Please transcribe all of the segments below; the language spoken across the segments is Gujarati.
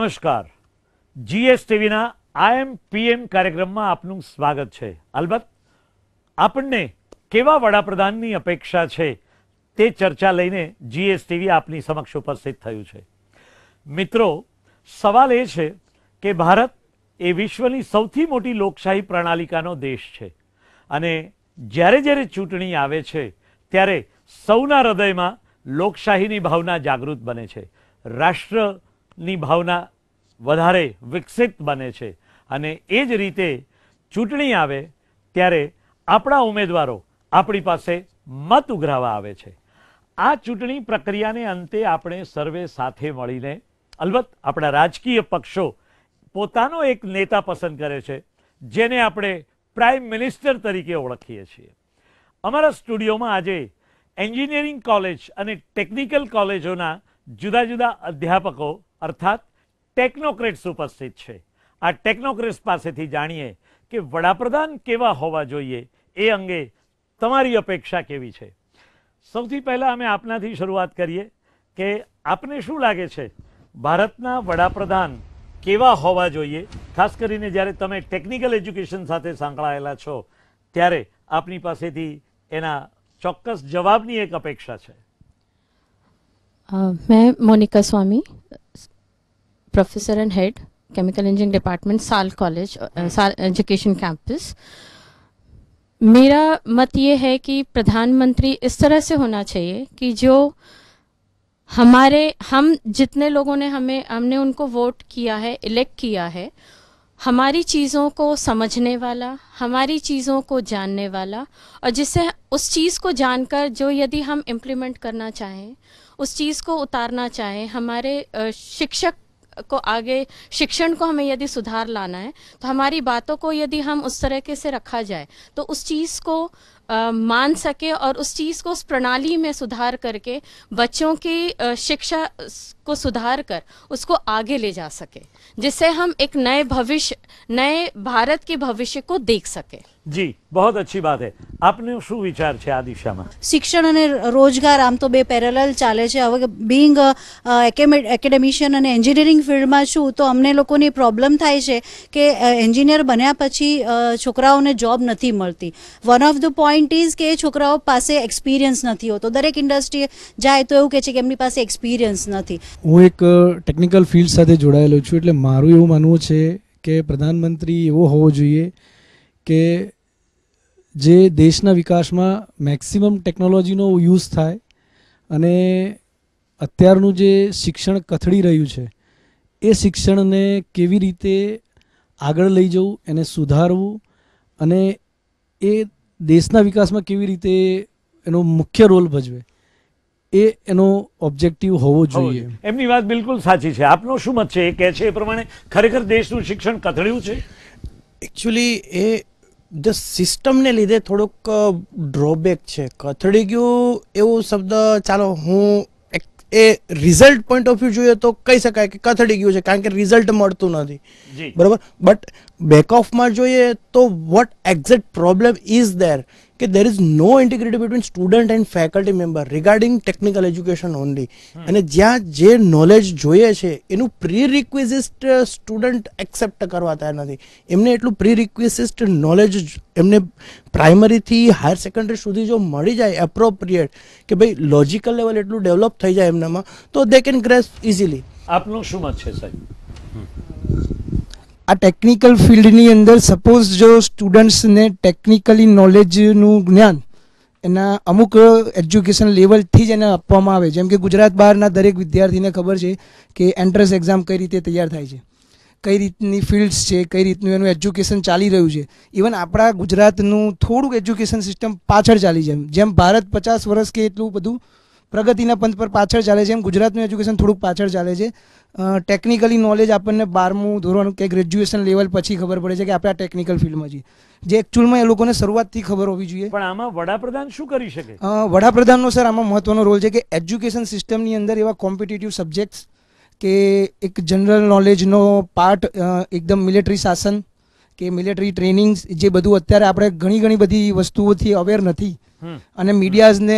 નમસ્કાર. જીએસ ટીવીના આઈએમ પીએમ કાર્યક્રમમાં આપનું સ્વાગત છે. અલબત્ત, આપણને કેવા વડાપ્રધાનની અપેક્ષા છે તે ચર્ચા લઈને જીએસ ટીવી આપની સમક્ષ ઉપસ્થિત થયું છે. મિત્રો, સવાલ એ છે કે ભારત એ વિશ્વની સૌથી મોટી લોકશાહી પ્રણાલિકાનો દેશ છે અને જ્યારે જ્યારે ચૂંટણી આવે છે ત્યારે સૌના હૃદયમાં લોકશાહીની ભાવના જાગૃત બને છે. રાષ્ટ્રની ભાવના વધારે વિકસિત બને છે. અને એ જ રીતે ચૂંટણી આવે ત્યારે આપણા ઉમેદવારો આપણી પાસે મત ઉઘરાવા આવે છે. આ ચૂંટણી પ્રક્રિયાને અંતે આપણે સર્વે સાથે મળીને, અલબત્ત આપણા રાજકીય પક્ષો પોતાનો એક નેતા પસંદ કરે છે, જેને આપણે પ્રાઇમ મિનિસ્ટર તરીકે ઓળખીએ છીએ. અમારા સ્ટુડિયોમાં આજે એન્જિનિયરિંગ કોલેજ અને ટેકનિકલ કોલેજોના જુદા જુદા અધ્યાપકો, અર્થાત ટેકનોક્રેટ્સ ઉપસ્થિત છે. આ ટેકનોક્રેટ્સ પાસેથી જાણીએ કે વડાપ્રધાન કેવા હોવા જોઈએ, એ અંગે તમારી અપેક્ષા કેવી છે. સૌથી પહેલાં અમે આપનાથી શરૂઆત કરીએ કે આપને શું લાગે છે, ભારતના વડાપ્રધાન કેવા હોવા જોઈએ? ખાસ કરીને જ્યારે તમે ટેકનિકલ એજ્યુકેશન સાથે સંકળાયેલા છો, ત્યારે આપની પાસેથી એના ચોક્કસ જવાબની એક અપેક્ષા છે. मैं Monika Swami professor and head chemical engineering department SAL college SAL education campus मेरा मत ये है कि प्रधानमंत्री इस तरह से होना चाहिए कि जो हमारे, हम जितने लोगों ने हमें, हमने उनको वोट किया है इलेक्ट किया है, हमारी चीज़ों को समझने वाला, हमारी चीज़ों को जानने वाला, और जिससे उस चीज़ को जानकर जो यदि हम इम्प्लीमेंट करना चाहें उस चीज़ को उतारना चाहें, हमारे शिक्षक को आगे, शिक्षण को हमें यदि सुधार लाना है तो हमारी बातों को यदि हम उस तरीके से रखा जाए तो उस चीज़ को मान सके और उस चीज़ को उस प्रणाली में सुधार करके बच्चों की अ, शिक्षा स- को सुधार कर उसको आगे ले जा सके जिससे हम एक नए भविष्य नए भारत के भविष्य को देख सके જી બહુ અચ્છી બાત હે આપનો શું વિચાર છે આ દિશામાં શિક્ષણ અને રોજગાર આમ તો બે પેરેલલ ચાલે છે હવે બિંગ એકેડેમિશિયન અને એન્જિનિયરિંગ ફિલ્ડમાં છું તો અમને લોકોની પ્રોબ્લેમ થાય છે કે એન્જિનિયર બન્યા પછી અ, છોકરાઓને જોબ નથી મળતી one of the point is કે છોકરાઓ પાસે એક્સપિરિયન્સ નથી હોતો. દરેક ઇન્ડસ્ટ્રી જાય તો એવું કહે છે કે એમની પાસે એક્સપિરિયન્સ નથી. હું એક ટેકનિકલ ફિલ્ડ સાથે જોડાયેલો છું એટલે મારું એવું માનવું છે કે પ્રધાનમંત્રી એવો હોવો જોઈએ કે જે દેશના વિકાસમાં મેક્સિમમ ટેકનોલોજીનો યુઝ થાય અને અત્યારનું જે શિક્ષણ કથળી રહ્યું છે, એ શિક્ષણને કેવી રીતે આગળ લઈ જવું, એને સુધારવું અને એ દેશના વિકાસમાં કેવી રીતે એનો મુખ્ય રોલ ભજવે એ એનો ઓબ્જેક્ટિવ હોવો જોઈએ. એમની વાત બિલકુલ સાચી છે. આપનો શું મત છે? એ કહે છે એ પ્રમાણે ખરેખર દેશનું શિક્ષણ કથળ્યું છે? એકચ્યુઅલી એ જે સિસ્ટમને લીધે થોડુંક ડ્રોબેક છે. કથળી ગયું એવો શબ્દ ચાલો હું એ રિઝલ્ટ પોઈન્ટ ઓફ વ્યૂ જોઈએ તો કહી શકાય કે કથડી ગયું છે કારણ કે રિઝલ્ટ મળતું નથી. બરાબર? બટ બેક ઓફમાં જોઈએ તો what exact problem is there કે there is no integrity between student and faculty member regarding technical education only અને જ્યાં જે નોલેજ જોઈએ છે એનું પ્રી રિક્વિઝિસ્ટ સ્ટુડન્ટ એક્સેપ્ટ કરવા તૈયાર નથી. એમને એટલું પ્રી રિક્વિઝિસ્ટ નોલેજ એમને પ્રાઇમરીથી હાયર સેકન્ડરી સુધી જો મળી જાય એપ્રોપ્રિએટ કે ભાઈ લોજિકલ લેવલ એટલું ડેવલપ થઈ જાય એમનામાં તો દે કેન ગ્રેસ ઇઝીલી આપનું શું મત છે સાહેબ? આ ટેકનિકલ ફિલ્ડની અંદર સપોઝ જો સ્ટુડન્ટ્સને ટેકનિકલી નોલેજનું જ્ઞાન એના અમુક એજ્યુકેશન લેવલથી જ એને આપવામાં આવે. જેમ કે ગુજરાત બહારના દરેક વિદ્યાર્થીને ખબર છે કે એન્ટ્રન્સ એક્ઝામ કઈ રીતે તૈયાર થાય છે, કઈ રીતની ફિલ્ડ્સ છે, કઈ રીતનું એનું એજ્યુકેશન ચાલી રહ્યું છે. ઇવન આપણા ગુજરાતનું થોડુંક એજ્યુકેશન સિસ્ટમ પાછળ ચાલી જેમ જેમ ભારત પચાસ વર્ષ કે એટલું બધું પ્રગતિના પંથ પર પાછળ ચાલે છે. એમ ગુજરાતનું એજ્યુકેશન થોડુંક પાછળ ચાલે છે. ટેકનિકલી નોલેજ આપણને બારમું ધોરણ કે ગ્રેજ્યુએશન લેવલ પછી ખબર પડે છે કે આપણે આ ટેકનિકલ ફિલ્ડમાં છીએ. જે એકચ્યુઅલમાં એ લોકોને શરૂઆતથી ખબર હોવી જોઈએ. પણ આમાં વડાપ્રધાન શું કરી શકે? વડાપ્રધાનનો સર આમાં મહત્વનો રોલ છે કે એજ્યુકેશન સિસ્ટમની અંદર એવા કોમ્પિટિટિવ સબ્જેક્ટ્સ કે એક જનરલ નોલેજનો પાર્ટ એકદમ મિલિટરી શાસન કે મિલિટરી ટ્રેનિંગ્સ જે બધું અત્યારે આપણે ઘણી ઘણી બધી વસ્તુઓથી અવેર નથી. અને મીડિયાઝને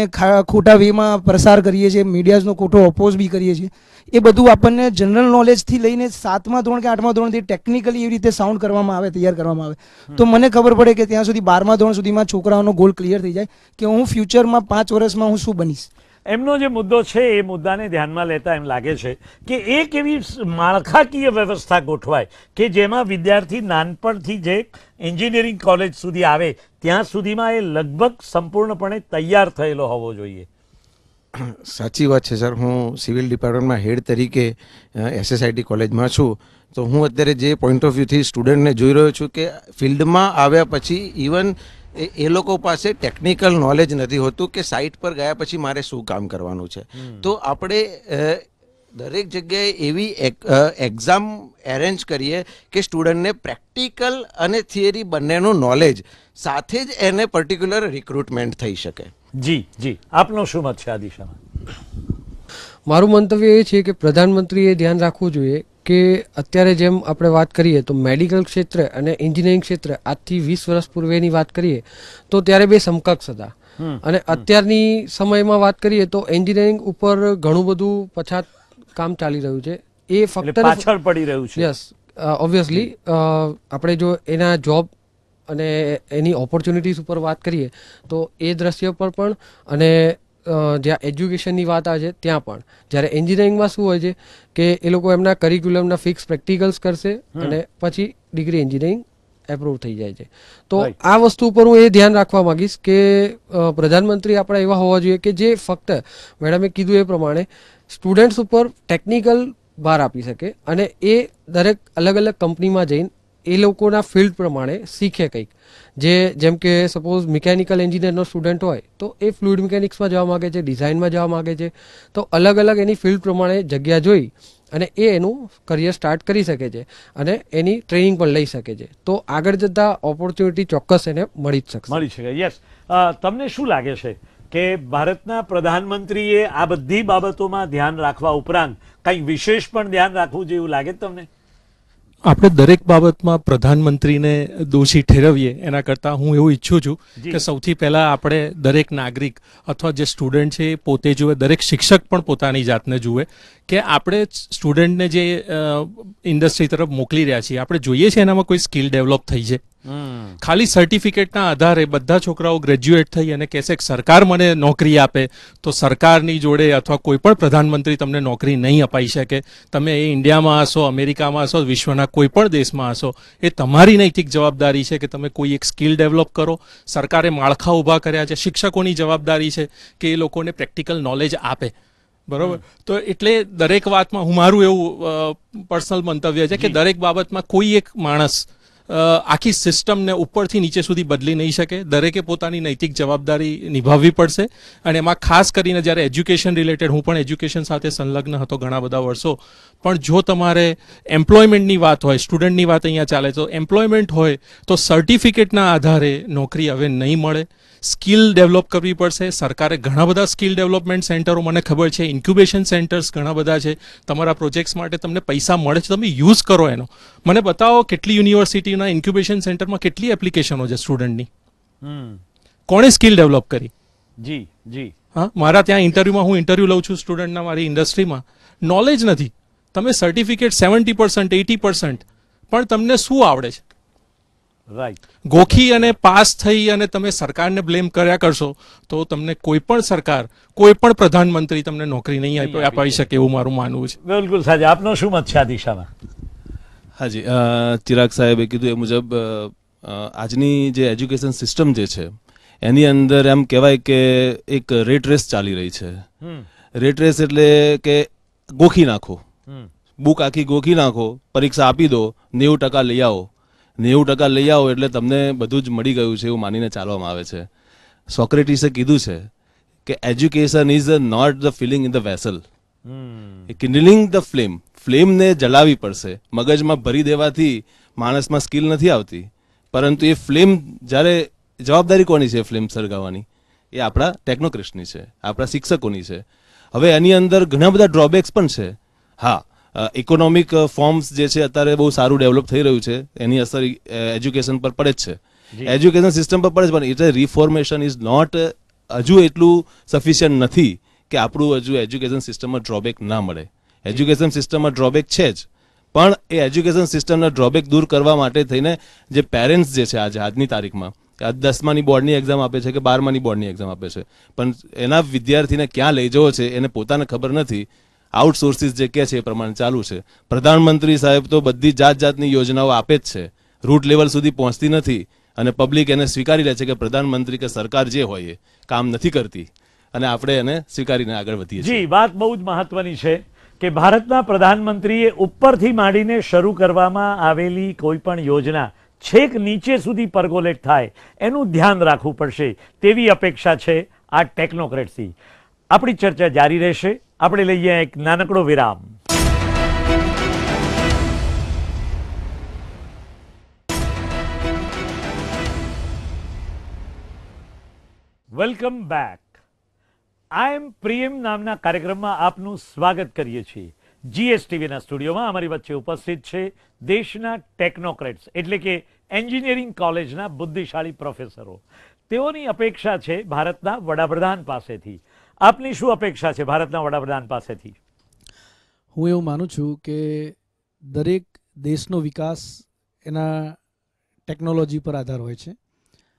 ખોટા વેમાં પ્રસાર કરીએ છીએ મીડિયાઝનો ખોટો ઓપોઝ બી કરીએ છીએ. એ બધું આપણને જનરલ નોલેજથી લઈને સાતમા ધોરણ કે આઠમા ધોરણથી ટેકનિકલી એવી રીતે સાઉન્ડ કરવામાં આવે તૈયાર કરવામાં આવે. તો મને ખબર પડે કે ત્યાં સુધી બારમા ધોરણ સુધીમાં છોકરાઓનો ગોલ ક્લિયર થઈ જાય કે હું ફ્યુચરમાં પાંચ વર્ષમાં હું શું બનીશ. એમનો જે મુદ્દો છે, એ મુદ્દાને ધ્યાનમાં લેતા એમ લાગે છે કે એક એવી માળખાકીય વ્યવસ્થા ગોઠવાય કે જેમાં વિદ્યાર્થી નાનપણથી જે એન્જિનિયરિંગ કોલેજ સુધી આવે, ત્યાં સુધીમાં એ લગભગ સંપૂર્ણપણે તૈયાર થયેલો હોવો જોઈએ. સાચી વાત છે સર. હું સિવિલ ડિપાર્ટમેન્ટમાં હેડ તરીકે એસએસઆઈટી કોલેજમાં છું. તો હું અત્યારે જે પોઈન્ટ ઓફ વ્યૂથી સ્ટુડન્ટને જોઈ રહ્યો છું કે ફિલ્ડમાં આવ્યા પછી ઇવન એ એ લોકો પાસે ટેકનિકલ નોલેજ નથી હોતું કે સાઇટ પર ગયા પછી મારે શું કામ કરવાનું છે. તો આપણે દરેક જગ્યાએ એવી એક્ઝામ એરેન્જ કરીએ કે સ્ટુડન્ટને પ્રેક્ટિકલ અને થિયરી બંનેનું નોલેજ સાથે જ એને પર્ટિક્યુલર રિક્રુટમેન્ટ થઈ શકે. જી જી. આપનો શું મત છે આ દિશામાં મારું મંતવ્ય એ છે કે પ્રધાનમંત્રીએ ધ્યાન રાખવું જોઈએ કે અત્યારે જેમ આપણે વાત કરીએ તો મેડિકલ ક્ષેત્રે અને એન્જિનિયરિંગ ક્ષેત્રે આજથી વીસ વર્ષ પૂર્વેની વાત કરીએ તો ત્યારે બે સમકક્ષ હતા. અને અત્યારની સમયમાં વાત કરીએ તો એન્જિનિયરિંગ ઉપર ઘણું બધું પછાત કામ ચાલી રહ્યું છે. એ ફક્ત પાછળ પડી રહ્યું છે. યસ ઓબ્વિયસલી આપણે જો એના જોબ અને એની ઓપોર્ચ્યુનિટીઝ ઉપર વાત કરીએ તો એ દ્રશ્ય પર પણ અને જ્યાં એજ્યુકેશનની વાત આવે છે ત્યાં પણ. જ્યારે એન્જિનિયરિંગમાં શું હોય છે કે એ લોકો એમના કરિક્યુલમના ફિક્સ પ્રેક્ટિકલ્સ કરશે અને પછી ડિગ્રી એન્જિનિયરિંગ એપ્રુવ થઈ જાય છે. તો આ વસ્તુ ઉપર હું એ ધ્યાન રાખવા માંગીશ કે પ્રધાનમંત્રી આપણા એવા હોવા જોઈએ કે જે ફક્ત મેડમે કીધું એ પ્રમાણે સ્ટુડન્ટ્સ ઉપર ટેકનિકલ ભાર આપી શકે અને એ દરેક અલગ અલગ કંપનીમાં જઈને એ લોકોના ફિલ્ડ પ્રમાણે શીખે કંઈક. જે જેમ કે સપોઝ મિકેનિકલ એન્જિનિયરનો સ્ટુડન્ટ હોય, તો એ ફ્લુઇડ મિકેનિક્સમાં જવા માગે છે ડિઝાઇનમાં જવા માગે છે, તો અલગ અલગ એની ફિલ્ડ પ્રમાણે જગ્યા જોઈ અને એ એનું કરિયર સ્ટાર્ટ કરી શકે છે અને એની ટ્રેનિંગ પણ લઈ શકે છે. તો આગળ જતાં ઓપોર્ચ્યુનિટી ચોક્કસ એને મળી જ શકશે. મળી શકે યસ તમને શું લાગે છે કે ભારતના પ્રધાનમંત્રીએ આ બધી બાબતોમાં ધ્યાન રાખવા ઉપરાંત કંઈક વિશેષ પણ ધ્યાન રાખવું જેવું લાગે તમને? આપણે દરેક બાબતમાં પ્રધાનમંત્રીને દોષી ઠેરવીએ એના કરતાં હું એવું ઈચ્છું છું કે સૌથી પહેલાં આપણે દરેક નાગરિક અથવા જે સ્ટુડન્ટ છે એ પોતે જુએ દરેક શિક્ષક પણ પોતાની જાતને જુએ કે આપણે સ્ટુડન્ટને જે ઇન્ડસ્ટ્રી તરફ મોકલી રહ્યા છીએ આપણે જોઈએ છીએ એનામાં કોઈ સ્કિલ ડેવલપ થઈ છે? ખાલી સર્ટિફિકેટના આધારે બધા છોકરાઓ ગ્રેજ્યુએટ થઈ અને કહેશે કે સરકાર મને નોકરી આપે તો સરકારની જોડે અથવા કોઈ પણ પ્રધાનમંત્રી તમને નોકરી નહીં અપાઈ શકે. તમે એ ઇન્ડિયામાં હશો અમેરિકામાં હશો વિશ્વના કોઈ પણ દેશમાં હશો એ તમારી નૈતિક જવાબદારી છે કે તમે કોઈ એક સ્કિલ ડેવલપ કરો. સરકારે માળખા ઊભા કર્યા છે શિક્ષકોની જવાબદારી છે કે એ લોકોને પ્રેક્ટિકલ નોલેજ આપે. બરોબર? તો એટલે દરેક વાતમાં હું મારું એવું પર્સનલ મંતવ્ય છે કે દરેક બાબતમાં કોઈ એક માણસ આખી સિસ્ટમને ઉપરથી નીચે સુધી બદલી નહીં શકે. દરેકે પોતાની નૈતિક જવાબદારી નિભાવવી પડશે. અને એમાં ખાસ કરીને જ્યારે એજ્યુકેશન રિલેટેડ, હું પણ એજ્યુકેશન સાથે સંલગ્ન હતો ઘણા બધા વર્ષો. પણ જો તમારે એમ્પ્લોયમેન્ટની વાત હોય, સ્ટુડન્ટની વાત અહીંયા ચાલે, તો એમ્પ્લોયમેન્ટ હોય, તો સર્ટિફિકેટના આધારે નોકરી હવે નહીં મળે. સ્કિલ ડેવલપ કરવી પડશે. સરકારે ઘણા બધા સ્કિલ ડેવલપમેન્ટ સેન્ટરો મને ખબર છે ઇન્ક્યુબેશન સેન્ટર્સ ઘણા બધા છે. તમારા પ્રોજેક્ટ્સ માટે તમને પૈસા મળે છે તમે યુઝ કરો એનો. મને બતાવો કેટલી યુનિવર્સિટીના ઇન્ક્યુબેશન સેન્ટરમાં કેટલી એપ્લિકેશનો છે સ્ટુડન્ટની? કોણે સ્કિલ ડેવલપ કરી? જી જી. હા મારા ત્યાં ઇન્ટરવ્યુમાં હું ઇન્ટરવ્યુ લઉં છું સ્ટુડન્ટના મારી ઇન્ડસ્ટ્રીમાં. નોલેજ નથી. તમે certificate seventy percent eighty percent પણ તમને શું આવડે છે? ગોખી અને પાસ થઈ અને તમે સરકારને બ્લેમ કર્યા કરશો તો તમને કોઈ પણ સરકાર કોઈ પણ પ્રધાનમંત્રી તમને નોકરી નહીં નહીં આપી આપી અપાવી શકે એવું મારું માનવું છે. બિલકુલ સાહેબ આપનો શું મત છે આ દિશામાં? હાજી ચિરાગ સાહેબે કીધું એ મુજબ આજની જે એજ્યુકેશન સિસ્ટમ જે છે એની અંદર એમ કહેવાય કે એક રેટ રેસ ચાલી રહી છે. રેટ રેસ એટલે કે ગોખી નાખો. બુક આખી ગોખી નાખો પરીક્ષા આપી દો નેવું ટકા લઈ આવો. નેવું ટકા લઈ આવો એટલે તમને બધું જ મળી ગયું છે એવું માનીને ચાલવામાં આવે છે. સોક્રેટિસે કીધું છે કે education is not the filling in the vessel. Kindling the flame ફ્લેમને જલાવી પડશે. મગજમાં ભરી દેવાથી માણસમાં સ્કિલ નથી આવતી. પરંતુ એ ફ્લેમ જ્યારે જવાબદારી કોની છે ફ્લેમ સળગાવવાની? એ આપણા ટેકનોક્રિસ્ટની છે. આપણા શિક્ષકોની છે. હવે એની અંદર ઘણા બધા ડ્રોબેક્સ પણ છે. હા ઇકોનોમિક ફોર્મ્સ જે છે અત્યારે બહુ સારું ડેવલપ થઈ રહ્યું છે. એની અસર એજ્યુકેશન પર પડે જ છે. એજ્યુકેશન સિસ્ટમ પર પડે છે પણ એટલે રિફોર્મેશન ઇઝ નોટ હજુ એટલું સફિશિયન્ટ નથી કે આપણું હજુ એજ્યુકેશન સિસ્ટમમાં ડ્રોબેક ના મળે. એજ્યુકેશન સિસ્ટમમાં ડ્રોબેક છે જ. પણ એ એજ્યુકેશન સિસ્ટમના ડ્રોબેક દૂર કરવા માટે થઈને જે પેરેન્ટ્સ જે છે આજે આજની તારીખમાં આ દસમાની બોર્ડની એક્ઝામ આપે છે કે બારમાની બોર્ડની એક્ઝામ આપે છે. પણ એના વિદ્યાર્થીને ક્યાં લઈ જવો છે એને પોતાને ખબર નથી આઉટસોર્સિસ જે કે છે એ પ્રમાણે ચાલુ છે. પ્રધાનમંત્રી સાહેબ તો બધી જાત જાતની યોજનાઓ આપે જ છે. રૂટ લેવલ સુધી પહોંચતી નથી અને પબ્લિક એને સ્વીકારી લે છે કે પ્રધાનમંત્રી કે સરકાર જે હોય એ કામ નથી કરતી. અને આપણે એને સ્વીકારીને આગળ વધીએ જી વાત બહુ જ મહત્વની છે કે ભારતના પ્રધાનમંત્રીએ ઉપરથી માંડીને શરૂ કરવામાં આવેલી કોઈ પણ યોજના છેક નીચે સુધી પરગોલેટ થાય એનું ધ્યાન રાખવું પડશે તેવી અપેક્ષા છે આ ટેકનોક્રેટથી આપણી ચર્ચા જારી રહેશે. આપણે લઈએ એક નાનકડો વિરામ. Welcome back I am Priyam નામના કાર્યક્રમમાં આપનું સ્વાગત કરીએ છીએ. જીએસટીવીના સ્ટુડિયોમાં અમારી વચ્ચે ઉપસ્થિત છે દેશના ટેકનોક્રેટ્સ એટલે કે એન્જિનિયરિંગ કોલેજના બુદ્ધિશાળી પ્રોફેસરો તેઓની અપેક્ષા છે ભારતના વડાપ્રધાન પાસેથી. આપની શું અપેક્ષા છે ભારતના વડાપ્રધાન પાસેથી? હું એવું માનું છું કે દરેક દેશનો વિકાસ એના ટેકનોલોજી પર આધાર હોય છે.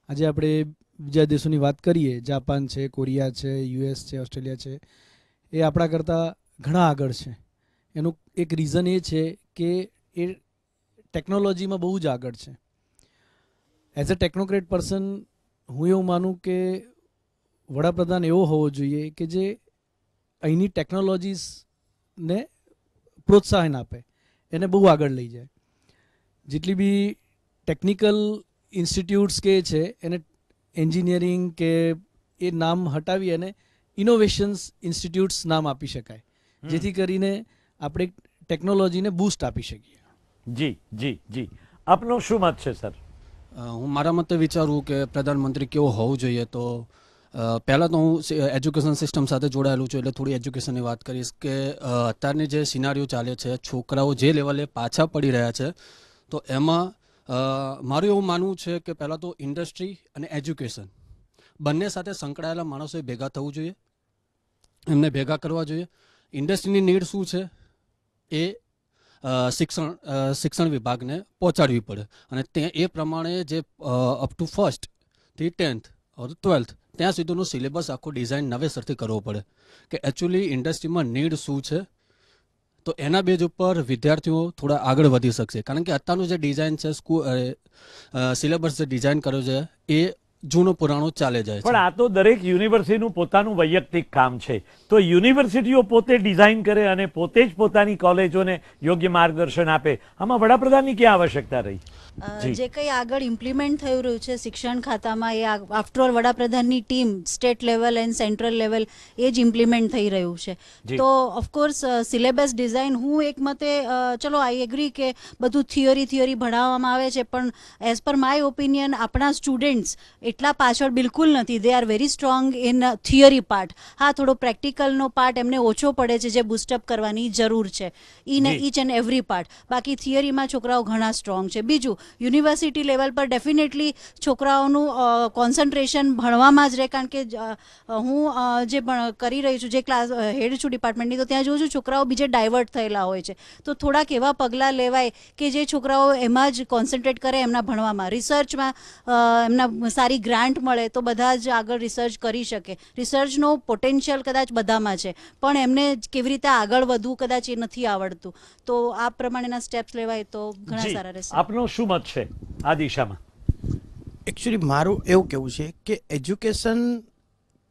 આજે આપણે બીજા દેશોની વાત કરીએ, જાપાન છે, કોરિયા છે, યુએસ છે, ઓસ્ટ્રેલિયા છે, એ આપણા કરતાં ઘણા આગળ છે. એનું એક રીઝન એ છે કે એ ટેકનોલોજીમાં બહુ જ આગળ છે. એઝ અ ટેકનોક્રેટ પર્સન હું એવું માનું કે વડાપ્રધાન એવો હોવો જોઈએ કે જે અહીંની ટેકનોલોજીસને પ્રોત્સાહન આપે એને બહુ આગળ લઈ જાય. જેટલી બી ટેકનિકલ ઇન્સ્ટિટ્યૂટ્સ કે છે એને એન્જિનિયરિંગ કે એ નામ હટાવી અને ઇનોવેશન્સ ઇન્સ્ટિટ્યૂટ્સ નામ આપી શકાય. જેથી કરીને આપણે ટેકનોલોજીને બૂસ્ટ આપી શકીએ. જી જી જી. આપનો શું મત છે સર? હું મારા મતે વિચારું કે પ્રધાનમંત્રી કેવો હોવું જોઈએ તો પહેલાં તો હું એજ્યુકેશન સિસ્ટમ સાથે જોડાયેલું છું એટલે થોડી એજ્યુકેશનની વાત કરીશ કે અત્યારની જે સિનારીઓ ચાલે છે, છોકરાઓ જે લેવલે પાછા પડી રહ્યા છે, તો એમાં મારું એવું માનવું છે કે પહેલાં તો ઇન્ડસ્ટ્રી અને એજ્યુકેશન બંને સાથે સંકળાયેલા માણસોએ ભેગા થવું જોઈએ, એમને ભેગા કરવા જોઈએ. ઇન્ડસ્ટ્રીની નીડ શું છે? એ શિક્ષણ શિક્ષણ વિભાગને પહોંચાડવી પડે. અને તે, એ પ્રમાણે જે અપ ટુ ફર્સ્ટથી ટેન્થ ઓર ટ્વેલ્થ ત્યાં સુધીનો સિલેબસ આખો ડિઝાઇન નવેસરથી કરવો પડે કે એકચ્યુઅલી ઇન્ડસ્ટ્રીમાં નીડ શું છે? તો એના બેઝ ઉપર વિદ્યાર્થીઓ થોડા આગળ વધી શકશે. કારણ કે અત્યારનું જે ડિઝાઇન છે સ્કૂલ સિલેબસ જે ડિઝાઇન કર્યો છે, એ જૂનો પુરાણો ચાલે જાય પણ આ તો દરેક યુનિવર્સિટીનું પોતાનું વૈયક્તિક કામ છે. તો યુનિવર્સિટીઓ પોતે ડિઝાઇન કરે અને પોતે જ પોતાની કોલેજોને યોગ્ય માર્ગદર્શન આપે. આમાં વડાપ્રધાનની ક્યાં આવશ્યકતા રહી? જી. કંઈ આગળ ઇમ્પ્લિમેન્ટ થઈ રહ્યું છે શિક્ષણ ખાતામાં એ after all વડાપ્રધાનની team state level and central level એ જ ઇમ્પ્લિમેન્ટ થઈ રહ્યું છે. તો ઓફકોર્સ સિલેબસ ડિઝાઇન હું એક મતે ચલો આઈ એગ્રી કે બધું થિયરી થિયરી ભણાવવામાં આવે છે પણ એઝ પર માય ઓપિનિયન આપણા સ્ટુડન્ટ્સ એટલા પાછળ બિલકુલ નથી. They are very strong in theory part હા થોડો પ્રેક્ટિકલનો પાર્ટ એમને ઓછો પડે છે જે બુસ્ટઅપ કરવાની જરૂર છે. In each and every part બાકી થિયરીમાં છોકરાઓ ઘણા સ્ટ્રોંગ છે. બીજું યુનિવર્સિટી લેવલ પર ડેફિનેટલી છોકરાઓનું કોન્સન્ટ્રેશન ભણવામાં જ રહે. કારણ કે હું જે કરી રહી છું જે ક્લાસ હેડ છું ડિપાર્ટમેન્ટની તો ત્યાં જોઉં છું છોકરાઓ બીજે ડાયવર્ટ થયેલા હોય છે. તો થોડાક એવા પગલાં લેવાય કે જે છોકરાઓ એમાં જ કોન્સન્ટ્રેટ કરે એમના ભણવામાં. રિસર્ચમાં એમના સારી ગ્રાન્ટ મળે તો બધા જ આગળ રિસર્ચ કરી શકે. રિસર્ચનો પોટેન્શિયલ કદાચ બધામાં છે પણ એમને કેવી રીતે આગળ વધવું કદાચ એ નથી આવડતું. તો આ પ્રમાણેના સ્ટેપ્સ લેવાય તો ઘણા સારા રહેશે. આપનો શું મત છે આ દિશામાં? એકચ્યુઅલી મારું એવું કહેવું છે કે એજ્યુકેશન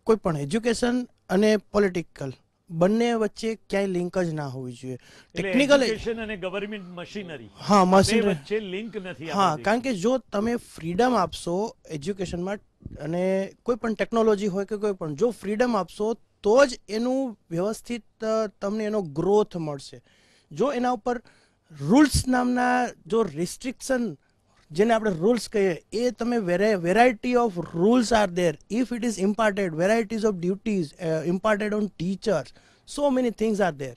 કોઈ પણ એજ્યુકેશન અને પોલિટિકલ બંને વચ્ચે ક્યાંય લિંક જ ના હોવી જોઈએ. ટેકનિકલ એજ્યુકેશન અને ગવર્નમેન્ટ મશીનરી હા મશીનરી વચ્ચે લિંક નથી હા કારણ કે જો તમે ફ્રીડમ આપશો એજ્યુકેશનમાં અને કોઈ પણ ટેકનોલોજી હોય કે કોઈ પણ જો ફ્રીડમ આપશો તો જ એનું વ્યવસ્થિત તમને એનો ગ્રોથ મળશે. જો એના ઉપર રૂલ્સ નામના જો રિસ્ટ્રિક્શન જેને આપણે રૂલ્સ કહીએ એ તમે variety of rules are there if it is imparted varieties of duties imparted on teachers so many things are there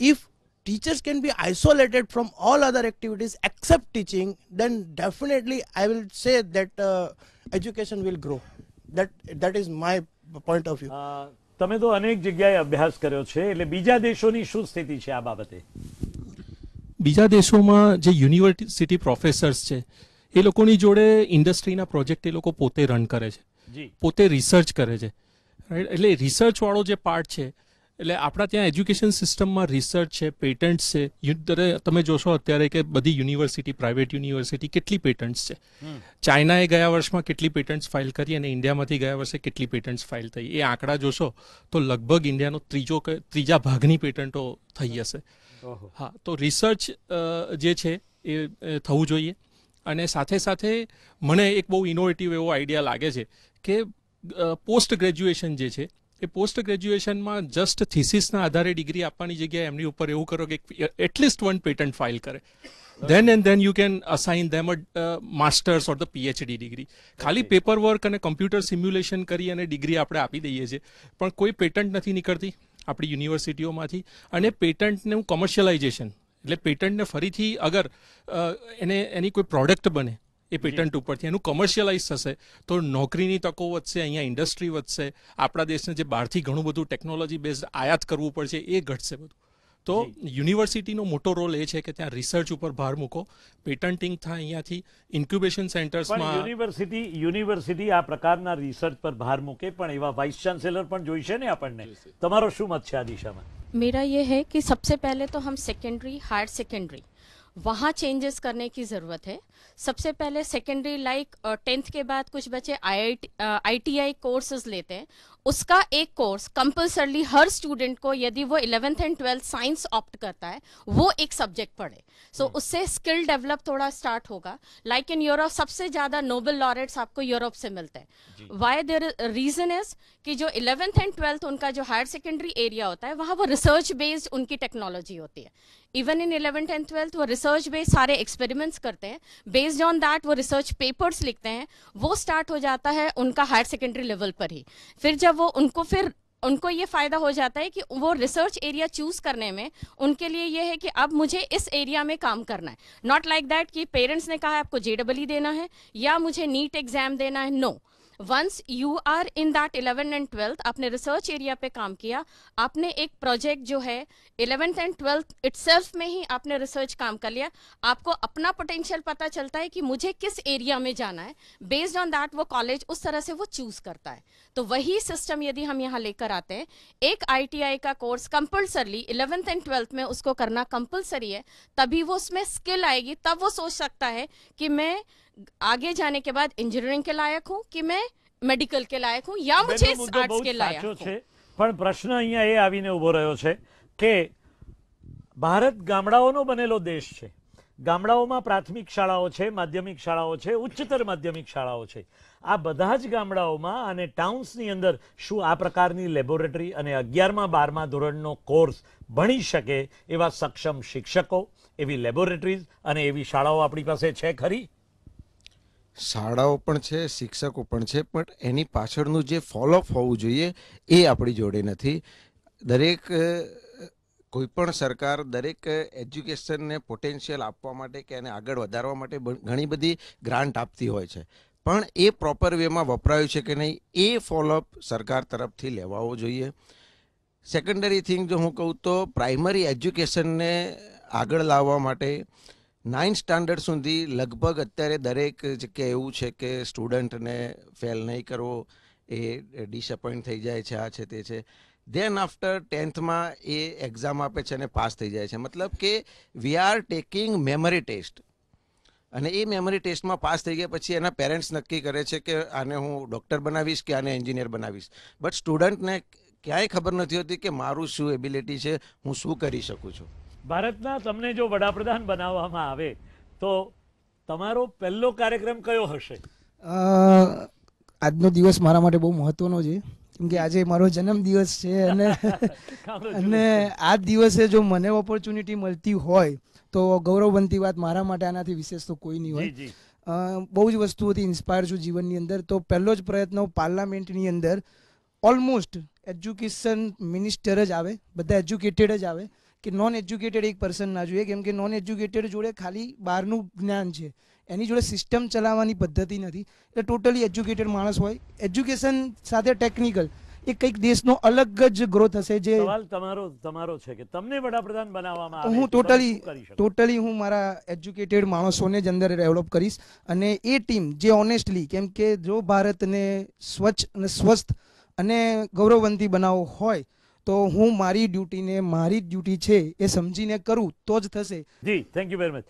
if teachers can be isolated from all other activities except teaching, then definitely I will say that uh, education will grow. That that is my point of view. અ, તમે તો અનેક જગ્યાએ અભ્યાસ કર્યો છે એટલે બીજા દેશોની શું સ્થિતિ છે આ બાબતે બીજા દેશોમાં જે યુનિવર્સિટી પ્રોફેસર્સ છે એ લોકોની જોડે ઇન્ડસ્ટ્રીના પ્રોજેક્ટ એ લોકો પોતે રન કરે છે. પોતે રિસર્ચ કરે છે. રાઈટ એટલે રિસર્ચ વાળો જે પાર્ટ છે એટલે આપણા ત્યાં એજ્યુકેશન સિસ્ટમમાં રિસર્ચ છે પેટન્ટ્સ છે. તમે જોશો અત્યારે કે બધી યુનિવર્સિટી પ્રાઇવેટ યુનિવર્સિટી કેટલી પેટન્ટ્સ છે. ચાઇનાએ ગયા વર્ષમાં કેટલી પેટન્ટ્સ ફાઇલ કરી અને ઇન્ડિયામાંથી ગયા વર્ષે કેટલી પેટન્ટ્સ ફાઇલ થઈ. એ આંકડા જોશો તો લગભગ ઇન્ડિયાનો ત્રીજો કે ત્રીજા ભાગની પેટન્ટો થઈ હશે. હા તો રિસર્ચ જે છે એ થવું જોઈએ. અને સાથે સાથે મને એક બહુ ઇનોવેટિવ એવો આઈડિયા લાગે છે કે પોસ્ટ ગ્રેજ્યુએશન જે છે એ પોસ્ટ ગ્રેજ્યુએશનમાં જસ્ટ થિસિસના આધારે ડિગ્રી આપવાની જગ્યાએ એમની ઉપર એવું કરો કે at least one patent file કરે. Then and then you can assign them a masters or the PhD degree ખાલી પેપર વર્ક અને કમ્પ્યુટર સિમ્યુલેશન કરી અને ડિગ્રી આપણે આપી દઈએ છીએ. પણ કોઈ પેટન્ટ નથી નીકળતી. આપણી યુનિવર્સિટીઓમાંથી અને પેટન્ટનું કોમર્શિયલાઇઝેશન એટલે પેટન્ટને ફરીથી અગર એને એની કોઈ પ્રોડક્ટ બને એ પેટન્ટ ઉપરથી એનું કોમર્શિયલાઇઝ થશે તો નોકરીની તકો વધશે અહીંયા ઇન્ડસ્ટ્રી વધશે આપણા દેશને જે બહારથી ઘણું બધું ટેકનોલોજી બેઝડ આયાત કરવું પડશે એ ઘટશે બધું. તો યુનિવર્સિટીનો મોટો રોલ એ છે કે ત્યાં રિસર્ચ ઉપર ભાર મૂકો. પેટન્ટિંગ થાય અહીંયાથી. ઇન્ક્યુબેશન સેન્ટર્સમાં યુનિવર્સિટી યુનિવર્સિટી આ પ્રકારના રિસર્ચ પર ભાર મૂકે પણ એવા વાઇસ ચાન્સેલર પણ જોઈશે ને આપણને? તમારો શું મત છે આ દિશામાં? મેરા યે હે કે સબસે પહેલે તો હમ સેકન્ડરી હાયર સેકન્ડરી वहाँ चेंजेस करने की ज़रूरत है। सबसे पहले सेकेंडरी लाइक टेंथ के बाद कुछ बच्चे आई टी कोर्सेज लेते हैं। उसका एक कोर्स कंपलसरली हर स्टूडेंट को यदि वो eleventh and twelfth science opt करता है, वो एक सब्जेक्ट पढ़े। सो उससे स्किल डेवलप थोड़ा स्टार्ट होगा। लाइक इन यूरोप सबसे ज़्यादा नोबल लॉरेट्स आपको यूरोप से मिलते हैं। वाई देर रीजन इज़ कि जो इलेवेंथ एंड ट्वेल्थ उनका जो हायर सेकेंडरी एरिया होता है वहाँ वो रिसर्च बेस्ड उनकी टेक्नोलॉजी होती है। Even in eleventh and twelfth वो रिसर्च बेस्ड सारे एक्सपेरिमेंट्स करते हैं। बेस्ड ऑन दैट वो रिसर्च पेपर्स लिखते हैं। वो स्टार्ट हो जाता है उनका हायर सेकेंडरी लेवल पर ही। फिर जब वो उनको फिर उनको ये फ़ायदा हो जाता है कि वो रिसर्च एरिया चूज़ करने में, उनके लिए ये है कि अब मुझे इस एरिया में काम करना है। नॉट लाइक दैट कि पेरेंट्स ने कहा आपको जेडबल देना है, या मुझे नीट एग्ज़ाम देना है no once you are in that eleven and twelfth आपने रिसर्च एरिया पे काम किया, आपने एक प्रोजेक्ट जो है इलेवेंथ एंड ट्वेल्थ इट्सेल्फ में ही आपने रिसर्च काम कर लिया। आपको अपना पोटेंशियल पता चलता है कि मुझे किस एरिया में जाना है। बेस्ड ऑन दैट वो कॉलेज उस तरह से वो चूज़ करता है। तो वही सिस्टम यदि हम यहाँ लेकर आते हैं, एक आईटीआई का course compulsorily eleventh and twelfth में उसको करना कंपल्सरी है, तभी वो उसमें स्किल आएगी, तब वो सोच सकता है कि मैं आगे जाने के बाद इंजीनियरिंग के लायक हूँ कि मैं मेडिकल के लायक हूँ या मुझे બેનો મુદ્દો બહુ आर्ट्स के જ लायक સાચો हूँ છે પણ પ્રશ્ન અહીંયા એ આવીને ઉભો રહ્યો છે કે ભારત ગામડાઓનો બનેલો દેશ છે ગામડાઓમાં પ્રાથમિક શાળાઓ છે માધ્યમિક શાળાઓ છે ઉચ્ચતર માધ્યમિક શાળાઓ છે આ બધા જ ગામડાઓમાં અને ટાઉન્સની અંદર શું આ પ્રકારની લેબોરેટરી અને અગિયારમા બારમા ધોરણનો કોર્સ ભણી શકે એવા સક્ષમ શિક્ષકો એવી લેબોરેટરીઝ અને એવી શાળાઓ આપણી પાસે છે ખરી શાળાઓ પણ છે, શિક્ષકો પણ છે, પણ એની પાછળનું જે ફોલોઅપ હોવું જોઈએ એ આપણી જોડે નથી. દરેક કોઈપણ સરકાર દરેક એજ્યુકેશનને પોટેન્શિયલ આપવા માટે કે એને આગળ વધારવા માટે ઘણી બધી ગ્રાન્ટ આપતી હોય છે. પણ એ પ્રોપર વેમાં વપરાયું છે કે નહીં, એ ફોલોઅપ સરકાર તરફથી લેવાવો જોઈએ. સેકન્ડરી થિંગ જો હું કહું તો પ્રાઇમરી એજ્યુકેશનને આગળ લાવવા માટે નાઇન્થ સ્ટાન્ડર્ડ સુધી લગભગ અત્યારે દરેક જગ્યાએ એવું છે કે સ્ટુડન્ટને ફેલ નહીં કરવો, એ ડિસઅપોઇન્ટ થઈ જાય છે, આ છે તે છે. દેન આફ્ટર ટેન્થમાં એ એક્ઝામ આપે છે અને પાસ થઈ જાય છે. મતલબ કે we are taking memory test અને એ મેમરી ટેસ્ટમાં પાસ થઈ ગયા પછી એના પેરેન્ટ્સ નક્કી કરે છે કે આને હું ડૉક્ટર બનાવીશ કે આને એન્જિનિયર બનાવીશ. બટ સ્ટુડન્ટને ક્યાંય ખબર નથી હોતી કે મારું શું એબિલિટી છે, હું શું કરી શકું છું. ભારતના તમને જો વડાપ્રધાન બનાવવામાં આવે તો તમારો પહેલો કાર્યક્રમ કયો હશે? આજનો દિવસ મારા માટે બહુ મહત્વનો છે. કેમ કે આજે મારો જન્મદિવસ છે અને અને આ દિવસે જો મને ઓપોર્ચ્યુનિટી મળતી હોય તો ગૌરવવંતી વાત મારા માટે આનાથી વિશેષ તો કોઈ નહીં હોય. બહુ જ વસ્તુઓથી ઇન્સ્પાયર છું જીવનની અંદર. તો પહેલો જ પ્રયત્ન પાર્લામેન્ટની અંદર ઓલમોસ્ટ એજ્યુકેશન મિનિસ્ટર જ આવે બધા એજ્યુકેટેડ જ આવે. કે નોન એજ્યુકેટેડ એક પર્સન ના જોઈએ કેમ કે નોન એજ્યુકેટેડ જોડે ખાલી બહારનું જ્ઞાન છે. એની જોડે સિસ્ટમ ચલાવવાની પદ્ધતિ નથી. એટલે ટોટલી એજ્યુકેટેડ માણસ હોય. એજ્યુકેશન સાથે ટેકનિકલ એ કંઈક દેશનો અલગ જ ગ્રોથ હશે જે સવાલ તમારો તમારો છે કે તમને વડાપ્રધાન બનાવવામાં આવે હું ટોટલી? ટોટલી હું મારા એજ્યુકેટેડ માણસોને જ અંદર ડેવલપ કરીશ અને એ ટીમ જે ઓનેસ્ટલી કેમ કે જો ભારતને સ્વચ્છ અને સ્વસ્થ અને ગૌરવવંતી બનાવવો હોય તો હું મારી ડ્યુટીને મારી જ ડ્યુટી છે એ સમજીને કરું તો જ થશે जी थैंक यू वेरी मच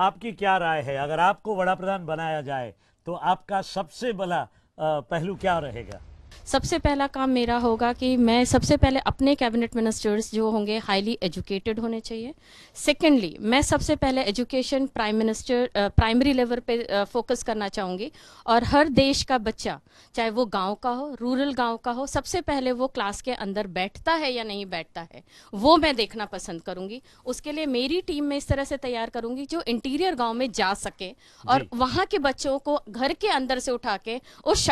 आपकी क्या राय है अगर आपको बड़ा प्रधान बनाया जाए तो आपका सबसे बड़ा अ, पहलू क्या रहेगा सबसे पहला काम मेरा होगा कि मैं सबसे पहले अपने कैबिनेट मिनिस्टर्स जो होंगे हाईली एजुकेटेड होने चाहिए। सेकेंडली मैं सबसे पहले education prime minister primary level पे फोकस करना चाहूँगी। और हर देश का बच्चा चाहे वो गाँव का हो रूरल गाँव का हो सबसे पहले वो क्लास के अंदर बैठता है या नहीं बैठता है वो मैं देखना पसंद करूँगी। उसके लिए मेरी टीम में इस तरह से तैयार करूँगी जो इंटीरियर गाँव में जा सके और वहाँ के बच्चों को घर के अंदर से उठा के उस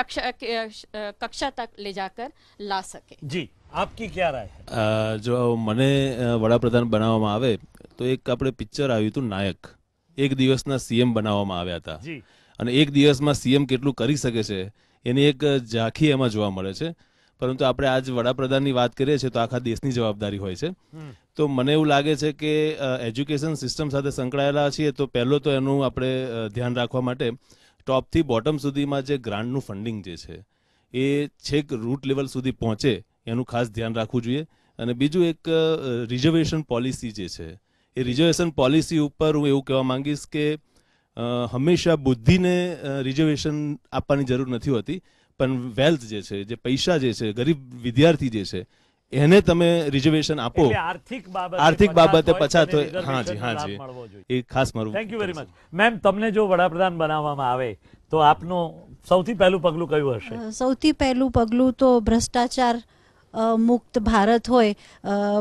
कक्षा तक ले जाकर ला सके जी आपकी क्या राय है અ, જો મને અ, વડાપ્રધાન બનાવવામાં આવે તો એક આપણે પિક્ચર આવ્યું હતું નાયક એક દિવસના સીએમ બનાવવામાં આવ્યા હતા જી અને એક દિવસમાં સીએમ કેટલું કરી શકે છે એની એક ઝાંખી એમાં જોવા મળે છે પરંતુ આપણે આજ વડાપ્રધાનની વાત કરીએ છીએ તો આખા દેશની જવાબદારી હોય છે હમ. તો મને એવું લાગે છે કે એજ્યુકેશન સિસ્ટમ સાથે સંકળાયેલા છીએ તો પહેલો તો એનું આપણે અ, ધ્યાન રાખવા માટે ટોપથી બોટમ સુધીમાં જે ગ્રાન્ટનું ફંડિંગ જે છે એ છેક રૂટ લેવલ સુધી પહોંચે એનું ખાસ ધ્યાન રાખવું જોઈએ. અને બીજું એક રિઝર્વેશન પોલિસી જે છે એ રિઝર્વેશન પોલિસી ઉપર હું એવું કહેવા માંગીશ કે હંમેશા બુદ્ધિને રિઝર્વેશન આપવાની જરૂર નથી હોતી. પણ વેલ્થ જે છે જે પૈસા જે છે ગરીબ વિદ્યાર્થી જે છે એને તમે રિઝર્વેશન આપો. આર્થિક બાબતે આર્થિક બાબતે પછાત હોય. હાજી જી હા જોઈએ. એ ખાસ મારું thank you very much ma'am તમને જો વડાપ્રધાન બનાવવામાં આવે તો આપનું સૌથી પહેલું પગલું કયું હશે? સૌથી પહેલું પગલું તો ભ્રષ્ટાચાર મુક્ત ભારત હોય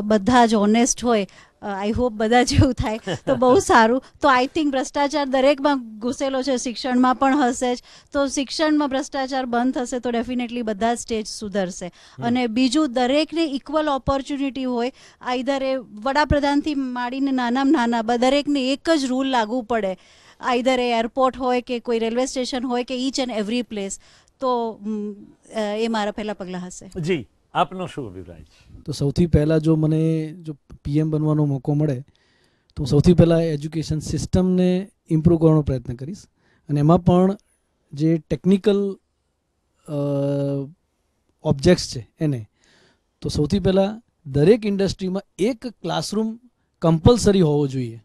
બધા જ ઓનેસ્ટ હોય આઈ હોપ બધા જેવું થાય તો બહુ સારું. તો આઈ થિંક ભ્રષ્ટાચાર દરેકમાં ઘૂસેલો છે શિક્ષણમાં પણ હશે જ. તો શિક્ષણમાં ભ્રષ્ટાચાર બંધ થશે તો ડેફિનેટલી બધા જ સ્ટેજ સુધરશે. અને બીજું દરેકને ઇક્વલ ઓપોર્ચ્યુનિટી હોય આઈધર એ વડાપ્રધાનથી માંડીને નાનામાં નાના દરેકને એક જ રૂલ લાગુ પડે. આઈધર એ એરપોર્ટ હોય કે કોઈ રેલવે સ્ટેશન હોય કે ઈચ એન્ડ એવરી પ્લેસ તો એ મારા પહેલા પગલાં હશે. જી આપનો શું અભિપ્રાય છે? તો સૌથી પહેલાં જો મને જો પીએમ બનવાનો મોકો મળે તો હું સૌથી પહેલાં એજ્યુકેશન સિસ્ટમને ઇમ્પ્રૂવ કરવાનો પ્રયત્ન કરીશ. અને એમાં પણ જે ટેકનિકલ ઓબ્જેક્ટ્સ છે એને તો સૌથી પહેલાં દરેક ઇન્ડસ્ટ્રીમાં એક ક્લાસરૂમ કમ્પલસરી હોવો જોઈએ.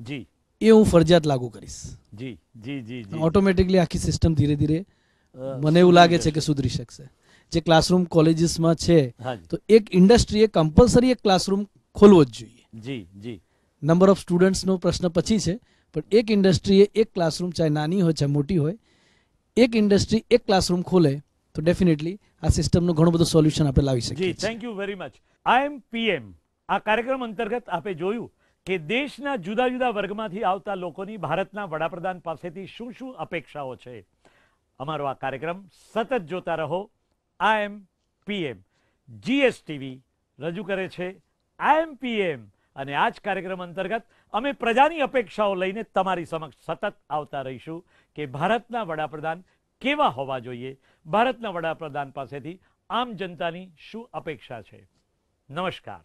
જી. એ હું ફરજિયાત લાગુ કરીશ. જી જી જી જી. ઓટોમેટિકલી આખી સિસ્ટમ ધીરે ધીરે મને એવું લાગે છે કે સુધરી શકશે. જે ક્લાસરૂમ કોલેજીસમાં છે તો એક ઇન્ડસ્ટ્રીએ કમ્પલસરી એક ક્લાસરૂમ ખોલવો જ જોઈએ. જી જી. નંબર ઓફ સ્ટુડન્ટ્સનો પ્રશ્ન પછી છે પણ એક ઇન્ડસ્ટ્રીએ એક ક્લાસરૂમ ચાહે નાની હોય ચાહે મોટી હોય એક ઇન્ડસ્ટ્રી એક ક્લાસરૂમ ખોલે તો ડેફિનેટલી આ સિસ્ટમનું ઘણું બધું સોલ્યુશન આપણે લાવી શકીએ thank you very much I am PM આ કાર્યક્રમ અંતર્ગત આપે જોયું કે દેશના જુદા જુદા વર્ગમાંથી આવતા લોકોની ભારતના વડાપ્રધાન પાસેથી શું શું અપેક્ષાઓ છે? અમારો આ કાર્યક્રમ સતત જોતા રહો. આઈ એમ પીએમ જીએસટીવી રજૂ કરે છે. આઈ એમ પીએમ અને આ જ કાર્યક્રમ અંતર્ગત અમે પ્રજાની અપેક્ષાઓ લઈને તમારી સમક્ષ સતત આવતા રહીશું કે ભારતના વડાપ્રધાન કેવા હોવા જોઈએ? ભારતના વડાપ્રધાન પાસેથી આમ જનતાની શું અપેક્ષા છે? નમસ્કાર.